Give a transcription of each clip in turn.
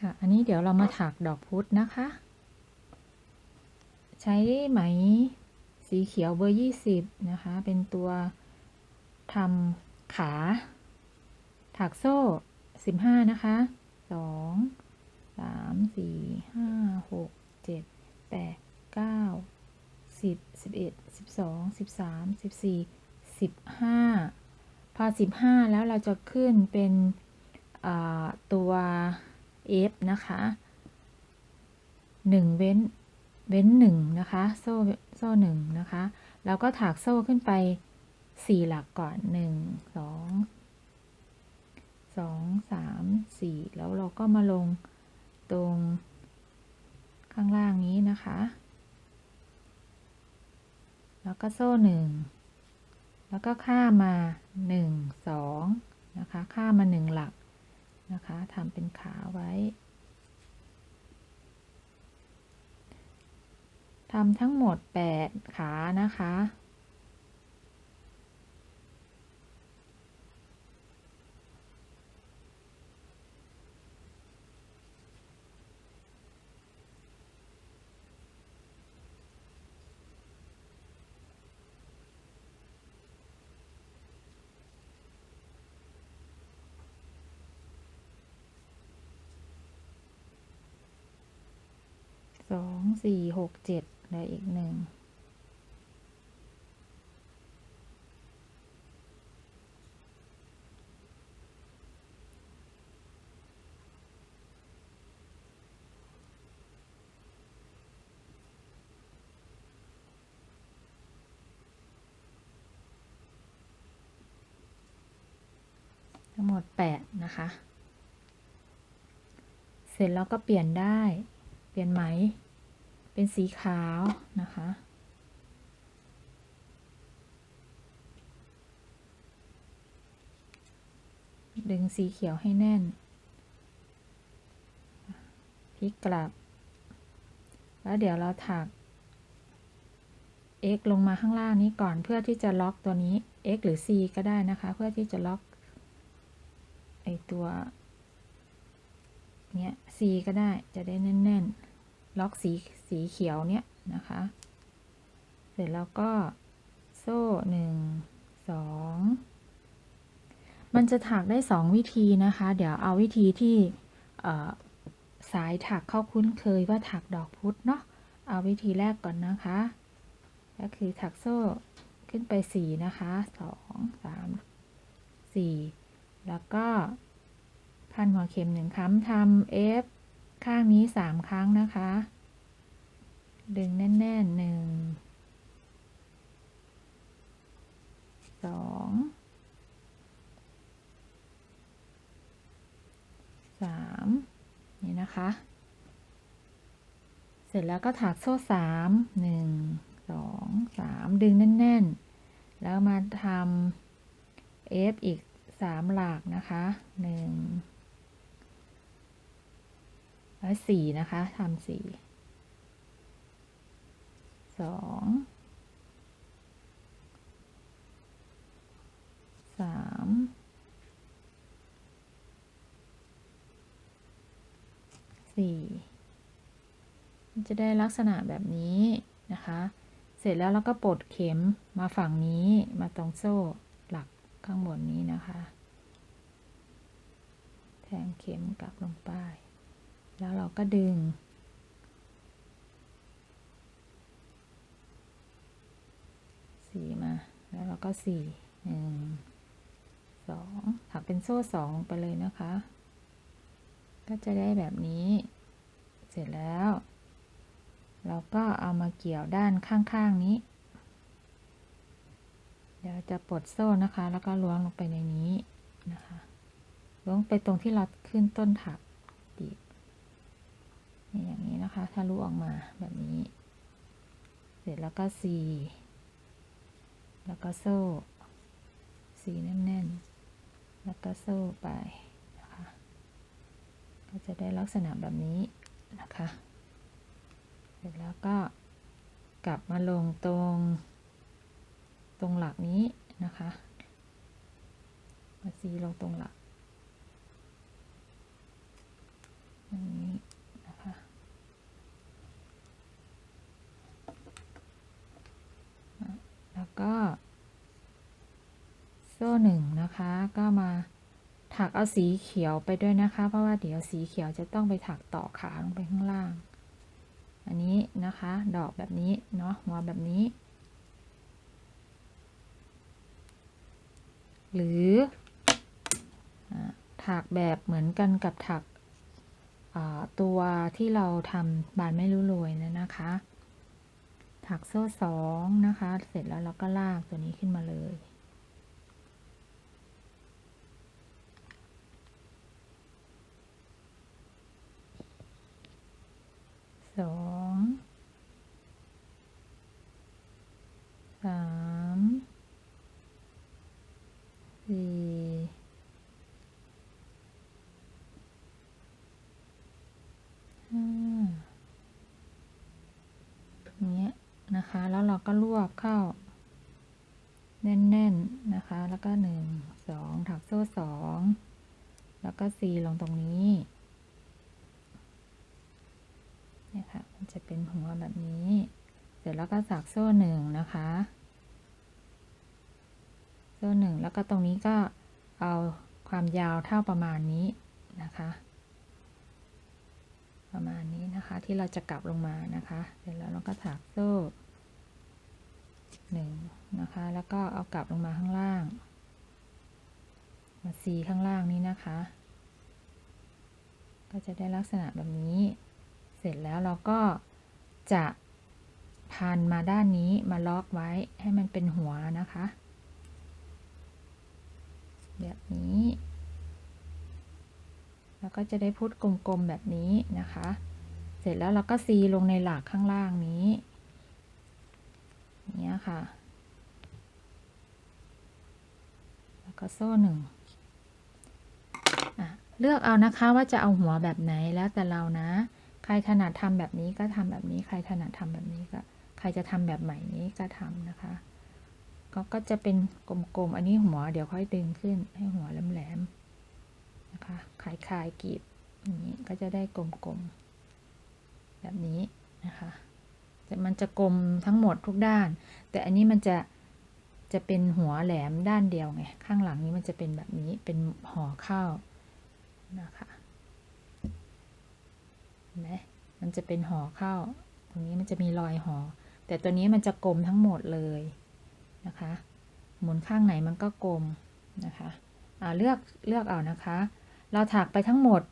ค่ะ อันนี้เดี๋ยวเรามาถักดอกพุธนะคะ ใช้ไหมสีเขียวเบอร์ยี่สิบนะคะ เป็นตัวทำขา ถักโซ่สิบห้านะคะสองสามสี่ห้าหกเจ็ดแปดเก้าสิบสิบเอ็ดสิบสองสิบสามสิบสี่สิบห้าพอสิบห้าแล้วเราจะขึ้นเป็นอ่าตัว F นะคะหนึ่งเว้นเว้นหนึ่งนะคะโซ่โซ่หนึ่งนะคะแล้วก็ถักโซ่ขึ้นไปสี่หลักก่อนหนึ่งสองสองสามสี่แล้วเราก็มาลงตรงข้างล่างนี้นะคะ แล้วก็โซ่หนึ่งแล้วก็ข้ามาหนึ่งสองนะคะ ข้ามมาหนึ่งหลัก นะคะทำเป็นขาไว้ทำทั้งหมด 8 ขานะคะ สองสี่หกเจ็ดเหลืออีกหนึ่งทั้งหมดแปดนะคะ เสร็จแล้วก็เปลี่ยนได้ เปลี่ยนไหม เป็นสีขาวนะคะ ดึงสีเขียวให้แน่น พลิกกลับ แล้วเดี๋ยวเราถัก x ลงมาข้างล่างนี้ก่อนเพื่อที่จะล็อกตัวนี้ x หรือ c ก็ได้นะคะ เพื่อที่จะล็อกไอตัว เนี้ย c ก็ได้จะได้แน่น ๆ ล็อกสีสีเขียวเนี้ยนะคะ เสร็จแล้วก็โซ่หนึ่งสองมันจะถักได้สองวิธีนะคะ เดี๋ยวเอาวิธีที่สายถักเข้าคุ้นเคยว่าถักดอกพุธเนาะ เอาวิธีแรกก่อนนะคะ ก็คือถักโซ่ขึ้นไปสี่นะคะสองสามสี่แล้วก็ พันหัวเข็มหนึ่งครั้งทำ F ข้างนี้สามครั้งนะคะ ดึงแน่นๆหนึ่งสองสามนี่นะคะ เสร็จแล้วก็ถักโซ่สามหนึ่งสองสามดึงแน่น ๆ แล้วมาทำ F อีกสามหลักนะคะหนึ่ง แล้วสี่นะคะทำสี่สองสามสี่จะได้ลักษณะแบบนี้นะคะ เสร็จแล้วเราก็ปลดเข็มมาฝั่งนี้มาตรงโซ่หลักข้างบนนี้นะคะ แทงเข็มกลับลงไป แล้วเราก็ดึง สี่มา แล้วเราก็สี่หนึ่งสองถักเป็นโซ่สองไปเลยนะคะ ก็จะได้แบบนี้ เสร็จแล้ว เราก็เอามาเกี่ยวด้านข้างๆนี้ เดี๋ยวจะปลดโซ่นะคะ แล้วก็ล้วงลงไปในนี้นะคะล้วงไปตรงที่เราขึ้นต้นถัก นี่อย่างนี้นะคะทะลุออกมาแบบนี้ เสร็จแล้วก็สีแล้วก็โซ่สีแน่นๆ แล้วก็โซ่ไปนะคะ ก็จะได้ลักษณะแบบนี้นะคะ เสร็จแล้วก็กลับมาลงตรง ตรงหลักนี้นะคะ มาซีลงตรงหลักอย่างนี้ ก็ โซ่หนึ่งนะคะ ก็มาถักเอาสีเขียวไปด้วยนะคะ เพราะว่าเดี๋ยวสีเขียวจะต้องไปถักต่อขาลงไปข้างล่าง อันนี้นะคะ ดอกแบบนี้เนาะหัวแบบนี้ หรือถักแบบเหมือนกันกับถักตัวที่เราทำบานไม่รู้รวยนะนะคะ ถักโซ่สองนะคะ เสร็จแล้วเราก็ลากตัวนี้ขึ้นมาเลย สองสามสี่ห้าอย่างเงี้ยนะคะ แล้วเราก็รวบเข้า แน่นๆนะคะ แล้วก็หนึ่งสองถักโซ่สอง แล้วก็ซีลงตรงนี้ เนี่ยค่ะ มันจะเป็นหัวแบบนี้ เสร็จแล้วก็สักโซ่หนึ่งนะคะ โซ่หนึ่งแล้วก็ตรงนี้ก็เอาความยาวเท่าประมาณนี้นะคะ ประมาณนี้นะคะที่เราจะกลับลงมานะคะ เสร็จแล้วเราก็ถักโซ่หนึ่งนะคะ แล้วก็เอากลับลงมาข้างล่าง มาซีข้างล่างนี้นะคะ ก็จะได้ลักษณะแบบนี้ เสร็จแล้วเราก็จะพันมาด้านนี้มาล็อกไว้ให้มันเป็นหัวนะคะ แบบนี้ แล้วก็จะได้พุดกลมๆแบบนี้นะคะ เสร็จแล้วเราก็ซีลงในหลักข้างล่างนี้อย่างเนี้ยค่ะ แล้วก็โซ่หนึ่งอะเลือกเอานะคะว่าจะเอาหัวแบบไหนแล้วแต่เรานะ รถนัดทำแบบนี้ก็ทำแบบนี้ ใครถนัดทำแบบนี้ก็ ใครจะทำแบบใหม่นี้ก็ทำนะคะ ก็ก็จะเป็นกลมๆ อันนี้หัวเดี๋ยวค่อยดึงขึ้นให้หัวแหลมๆนะคะคลายคลายกรีบอย่างนี้ก็จะได้กลมๆแบบนี้นะคะแต่มันจะกลมทั้งหมดทุกด้าน แต่อันนี้มันจะจะเป็นหัวแหลมด้านเดียวไง ข้างหลังนี้มันจะเป็นแบบนี้เป็นห่อข้าวนะคะ ไหมมันจะเป็นห่อเข้า ตรงนี้มันจะมีรอยห่อ แต่ตัวนี้มันจะกลมทั้งหมดเลยนะคะ หมุนข้างไหนมันก็กลมนะคะอ่าเลือกเลือกเอานะคะ เราถักไปทั้งหมด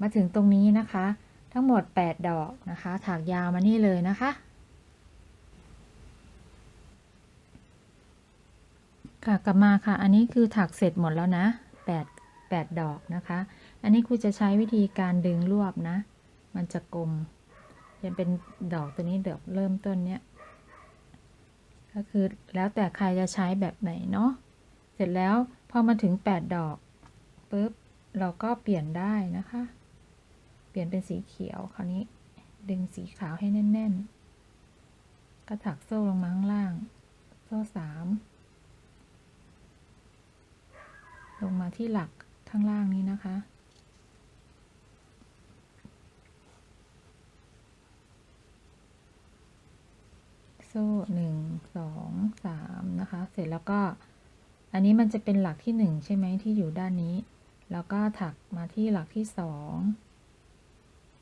มาถึงตรงนี้นะคะ ทั้งหมด 8 ดอกนะคะ ถักยาวมานี่เลยนะคะ ค่ะกลับมาค่ะ อันนี้คือถักเสร็จหมดแล้วนะ8 8ดอกนะคะ อันนี้ครูจะใช้วิธีการดึงรวบนะ มันจะกลม ยังเป็นดอกตัวนี้ดอกเริ่มต้นเนี้ย ก็คือแล้วแต่ใครจะใช้แบบไหนเนาะ เสร็จแล้วพอมาถึง 8 ดอกปุ๊บเราก็เปลี่ยนได้นะคะ เปลี่ยนเป็นสีเขียวคราวนี้ ดึงสีขาวให้แน่น ๆ ก็ถักโซ่ลงมาข้างล่าง โซ่สามลงมาที่หลักข้างล่างนี้นะคะ โซ่หนึ่งสองสามนะคะ เสร็จแล้วก็ อันนี้มันจะเป็นหลักที่หนึ่งใช่ไหมที่อยู่ด้านนี้ แล้วก็ถักมาที่หลักที่สอง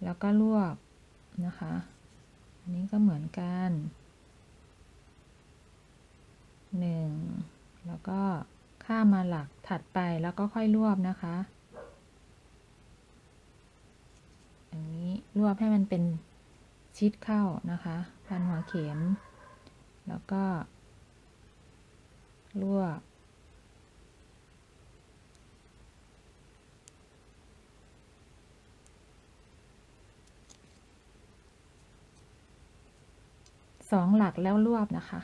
แล้วก็รวบนะคะ อันนี้ก็เหมือนกันหนึ่งแล้วก็ข้ามมาหลักถัดไปแล้วก็ค่อยรวบนะคะอย่างนี้รวบให้มันเป็นชิดเข้านะคะพันหัวเข็ม แล้วก็รวบสองหลักแล้วรวบนะคะ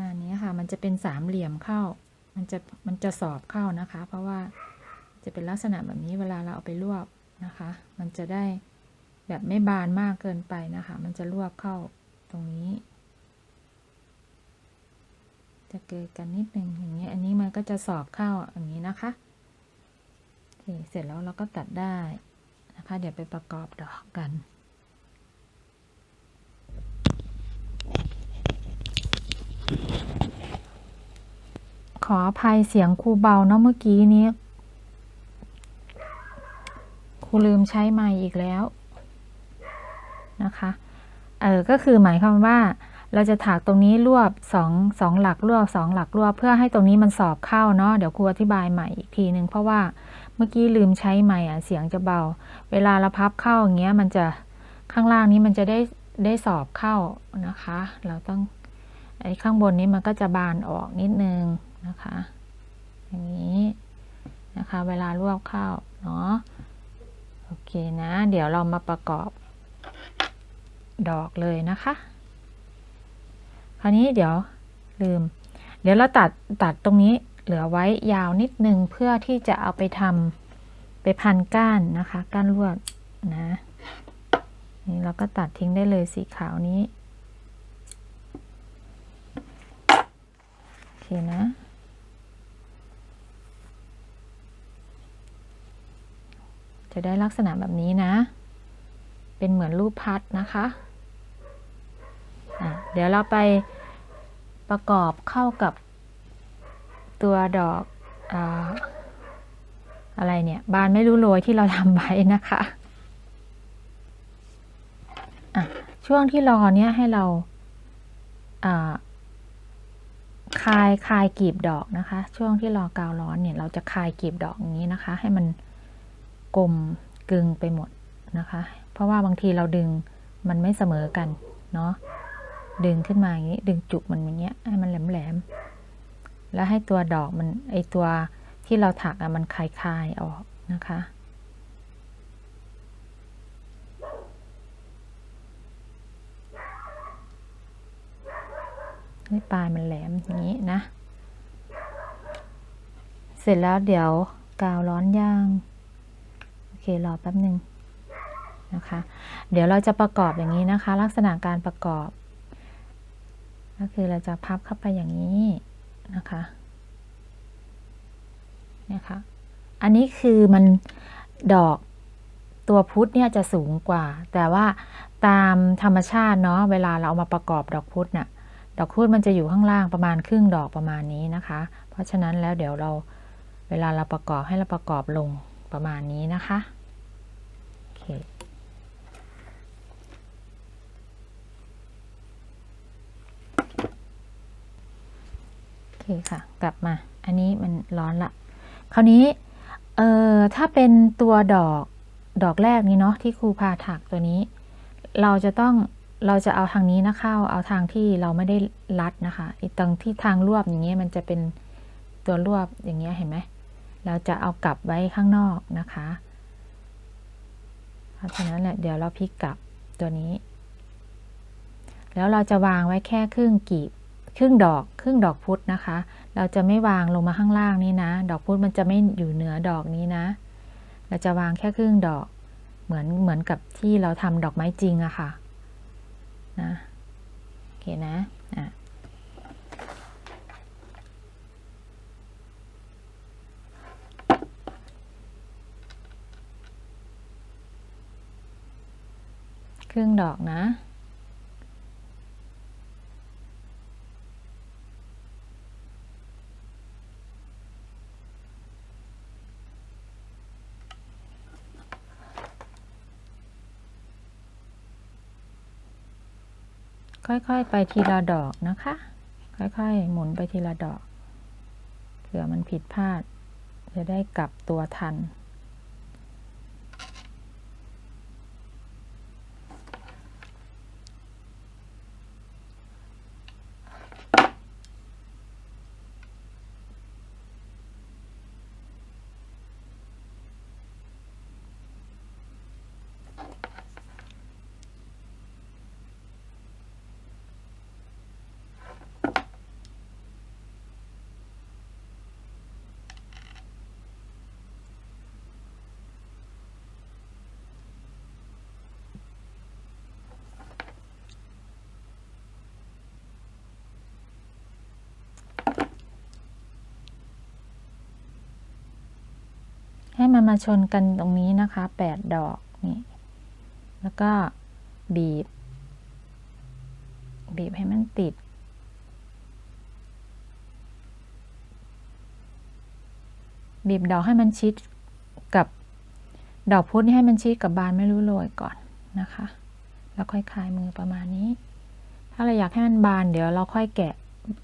มาเนี้ค่ะ มันจะเป็นสามเหลี่ยมเข้า มันจะมันจะสอบเข้านะคะ เพราะว่าจะเป็นลักษณะแบบนี้เวลาเราเอาไปรวบนะคะ มันจะได้แบบไม่บานมากเกินไปนะคะ มันจะรวบเข้าตรงนี้ จะเกิดกันนิดนึงอย่างนี้ อันนี้มันก็จะสอบเข้าอย่างนี้นะคะโอเคเสร็จแล้วเราก็ตัดได้นะคะ เดี๋ยวไปประกอบดอกกัน ออภัยเสียงครูเบาเนาะเมื่อกี้นี้ครูลืมใช้ไมค์อีกแล้วนะคะ เออก็คือหมายความว่าเราจะถากตรงนี้รวบสองสองหลักรวบสองหลักรวบเพื่อให้ตรงนี้มันสอบเข้าเนาะเดี๋ยวครูอธิบายใหม่อีกทีนึงเพราะว่าเมื่อกี้ลืมใช้ไมค์อะเสียงจะเบา เวลาเราพับเข้าอย่างเงี้ยมันจะข้างล่างนี้มันจะได้ได้สอบเข้านะคะ เราต้องไอ้ข้างบนนี้มันก็จะบานออกนิดนึง นะคะ อย่างนี้นะคะ เวลารวบเข้าเนาะโอเคนะ เดี๋ยวเรามาประกอบดอกเลยนะคะ คราวนี้เดี๋ยวลืม เดี๋ยวเราตัดตัดตรงนี้เหลือไว้ยาวนิดนึงเพื่อที่จะเอาไปทำไปพันก้านนะคะ ก้านลวดนะนี่เราก็ตัดทิ้งได้เลยสีขาวนี้โอเคนะ จะได้ลักษณะแบบนี้นะ เป็นเหมือนรูปพัดนะคะะเดี๋ยวเราไปประกอบเข้ากับตัวดอกอะอะไรเนี่ย บานไม่รู้โรยที่เราทำไว้นะคะะช่วงที่รอเนี้ยให้เราคลายคลายกีบดอกนะคะ ช่วงที่รอกาวร้อนเนี่ยเราจะคลายกีบดอกอย่างนี้นะคะ ให้มัน กลมกึงไปหมดนะคะ เพราะว่าบางทีเราดึงมันไม่เสมอกันเนาะดึงขึ้นมาอย่างนี้ ดึงจุกมันอย่างเงี้ยให้มันแหลมๆแล้วให้ตัวดอกมันไอตัวที่เราถักอะมันคลายๆออกนะคะให้ปลายมันแหลมอย่างนี้นะ เสร็จแล้วเดี๋ยวกาวร้อนย่าง เครอแป๊บหนึ่งนะคะ เดี๋ยวเราจะประกอบอย่างนี้นะคะ ลักษณะการประกอบ ก็คือเราจะพับเข้าไปอย่างนี้นะคะเนี่ยค่ะอันนี้คือมันดอกตัวพุทธเนี่ยจะสูงกว่า แต่ว่าตามธรรมชาติเนาะเวลาเราเอามาประกอบดอกพุธเนี่ยดอกพุธมันจะอยู่ข้างล่างประมาณครึ่งดอกประมาณนี้นะคะ เพราะฉะนั้นแล้วเดี๋ยวเราเวลาเราประกอบให้เราประกอบลง ประมาณนี้นะคะโอเคโอเคค่ะ กลับมา อันนี้มันร้อนละ คราวนี้เอ่อถ้าเป็นตัวดอกดอกแรกนี้เนาะที่ครูพาถักตัวนี้ เราจะต้องเราจะเอาทางนี้นะเข้าเอาทางที่เราไม่ได้รัดนะคะอีตรงที่ทางรวบอย่างเงี้ยมันจะเป็นตัวรวบอย่างเงี้ยเห็นไหม เราจะเอากลับไว้ข้างนอกนะคะ เพราะฉะนั้นแหละเดี๋ยวเราพลิกกลับตัวนี้ แล้วเราจะวางไว้แค่ครึ่งกีบครึ่งดอกครึ่งดอกพุธนะคะ เราจะไม่วางลงมาข้างล่างนี้นะ ดอกพุธมันจะไม่อยู่เหนือดอกนี้นะ เราจะวางแค่ครึ่งดอก เหมือนเหมือนกับที่เราทำดอกไม้จริงอะค่ะนะโอเคนะอะ ครึ่งดอกนะ ค่อยๆ ไปทีละดอกนะคะ ค่อยๆ หมุนไปทีละดอก เผื่อมันผิดพลาด จะได้กลับตัวทัน ให้มันมาชนกันตรงนี้นะคะแปดดอกนี่แล้วก็บีบ บีบให้มันติด บีบดอกให้มันชิดกับดอกพุธนี่ให้มันชิดกับบานไม่รู้โรยก่อนนะคะ แล้วค่อยคลายมือประมาณนี้ ถ้าเราอยากให้มันบานเดี๋ยวเราค่อยแกะ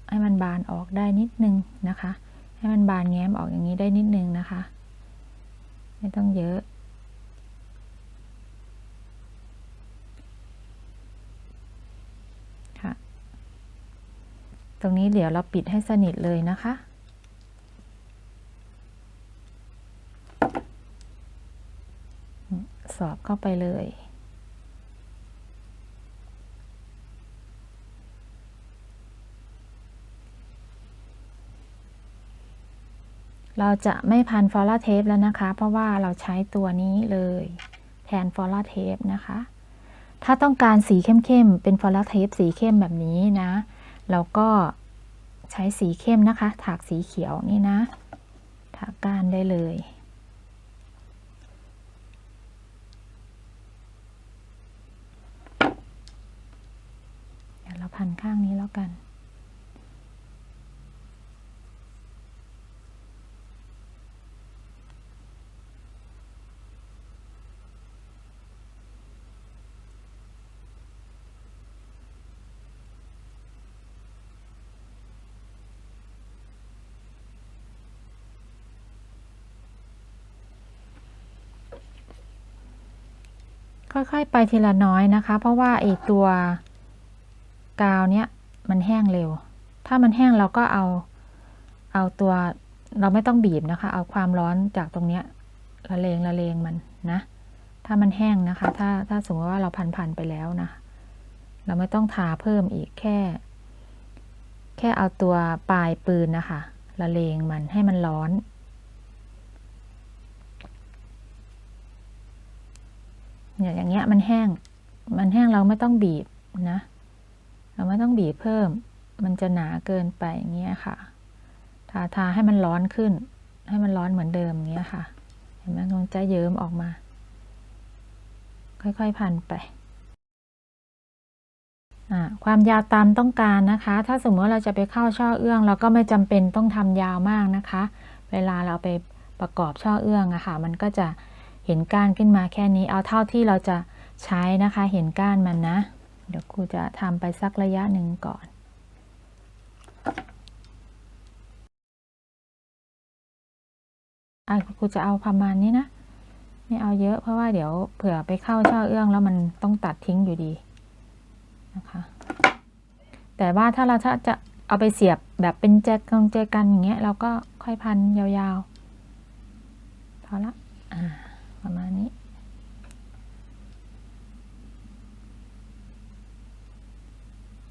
ให้มันบานออกได้นิดนึงนะคะ ให้มันบานแง้มออกอย่างนี้ได้นิดนึงนะคะ ไม่ต้องเยอะค่ะ ตรงนี้เดี๋ยวเราปิดให้สนิทเลยนะคะสอบเข้าไปเลย เราจะไม่พันฟอลาเทปแล้วนะคะ เพราะว่าเราใช้ตัวนี้เลยแทนฟอลาเทปนะคะ ถ้าต้องการสีเข้มๆ เป็นฟอลาเทปสีเข้มแบบนี้นะ เราก็ใช้สีเข้มนะคะ ถากสีเขียวนี่นะ ถากก้านได้เลย เดี๋ยวเราพันข้างนี้แล้วกัน ค่อยๆ ไปทีละน้อยนะคะ เพราะว่าไอตัวกาวเนี้ยมันแห้งเร็ว ถ้ามันแห้งเราก็เอาเอาตัวเราไม่ต้องบีบนะคะ เอาความร้อนจากตรงเนี้ยละเลงละเลงมันนะ ถ้ามันแห้งนะคะ ถ้าถ้าสมมติว่าเราพันพันไปแล้วนะ เราไม่ต้องทาเพิ่มอีกแค่ แค่เอาตัวปลายปืนนะคะละเลงมันให้มันร้อน เนี่ยอย่างเงี้ยมันแห้ง มันแห้งเราไม่ต้องบีบนะ เราไม่ต้องบีบเพิ่ม มันจะหนาเกินไปอย่างเงี้ยค่ะ ทาทาให้มันร้อนขึ้น ให้มันร้อนเหมือนเดิมอย่างเงี้ยค่ะ เห็นไหมมันจะเยิ้มออกมา ค่อยๆพันไปความยาวตามต้องการนะคะ ถ้าสมมติเราจะไปเข้าช่อเอื้อง เราก็ไม่จำเป็นต้องทำยาวมากนะคะ เวลาเราไปประกอบช่อเอื้องอะค่ะ มันก็จะ เห็นก้านขึ้นมาแค่นี้ เอาเท่าที่เราจะใช้นะคะ เห็นก้านมันนะ เดี๋ยวครูจะทำไปสักระยะหนึ่งก่อนอะครูจะเอาประมาณนี้นะ ไม่เอาเยอะเพราะว่าเดี๋ยวเผื่อไปเข้าช่อเอื้องแล้วมันต้องตัดทิ้งอยู่ดีนะคะ แต่ว่าถ้าเราถ้าจะเอาไปเสียบแบบเป็นแจกันแจอกันอย่างเงี้ยเราก็ค่อยพันยาวๆพอละอ่า ประมาณนี้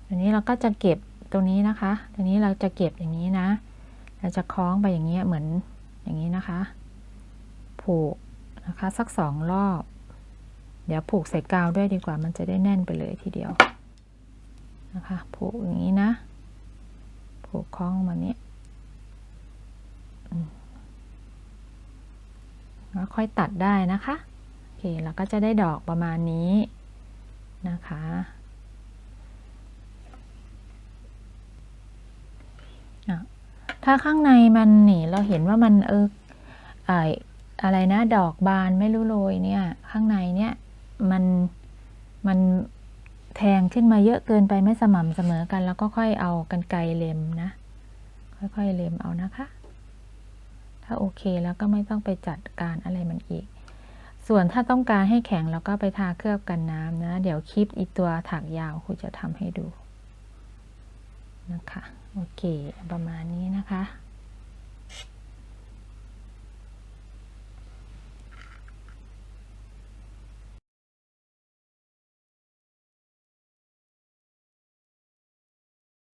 ทีนี้เราก็จะเก็บตรงนี้นะคะทีนี้เราจะเก็บอย่างนี้นะ เราจะคล้องไปอย่างนี้เหมือนอย่างนี้นะคะ ผูกนะคะสักสองรอบ เดี๋ยวผูกใส่กาวด้วยดีกว่ามันจะได้แน่นไปเลยทีเดียวนะคะ ผูกอย่างนี้นะ ผูกคล้องมาเนี้ย แล้วค่อยตัดได้นะคะ โอเคเราก็จะได้ดอกประมาณนี้นะคะ ถ้าข้างในมันนี่เราเห็นว่ามันเออไออะไรนะดอกบานไม่รู้โรยเนี่ย ข้างในเนี่ยมันมันแทงขึ้นมาเยอะเกินไปไม่สม่ำเสมอกัน แล้วก็ค่อยเอากันไกรเล็มนะ ค่อยๆเล็มเอานะคะ ถ้าโอเคแล้วก็ไม่ต้องไปจัดการอะไรมันอีก ส่วนถ้าต้องการให้แข็งเราก็ไปทาเคลือบกันน้ำนะ เดี๋ยวคลิปอีกตัวถักยาวครูจะทำให้ดูนะคะ โอเค ประมาณนี้นะคะ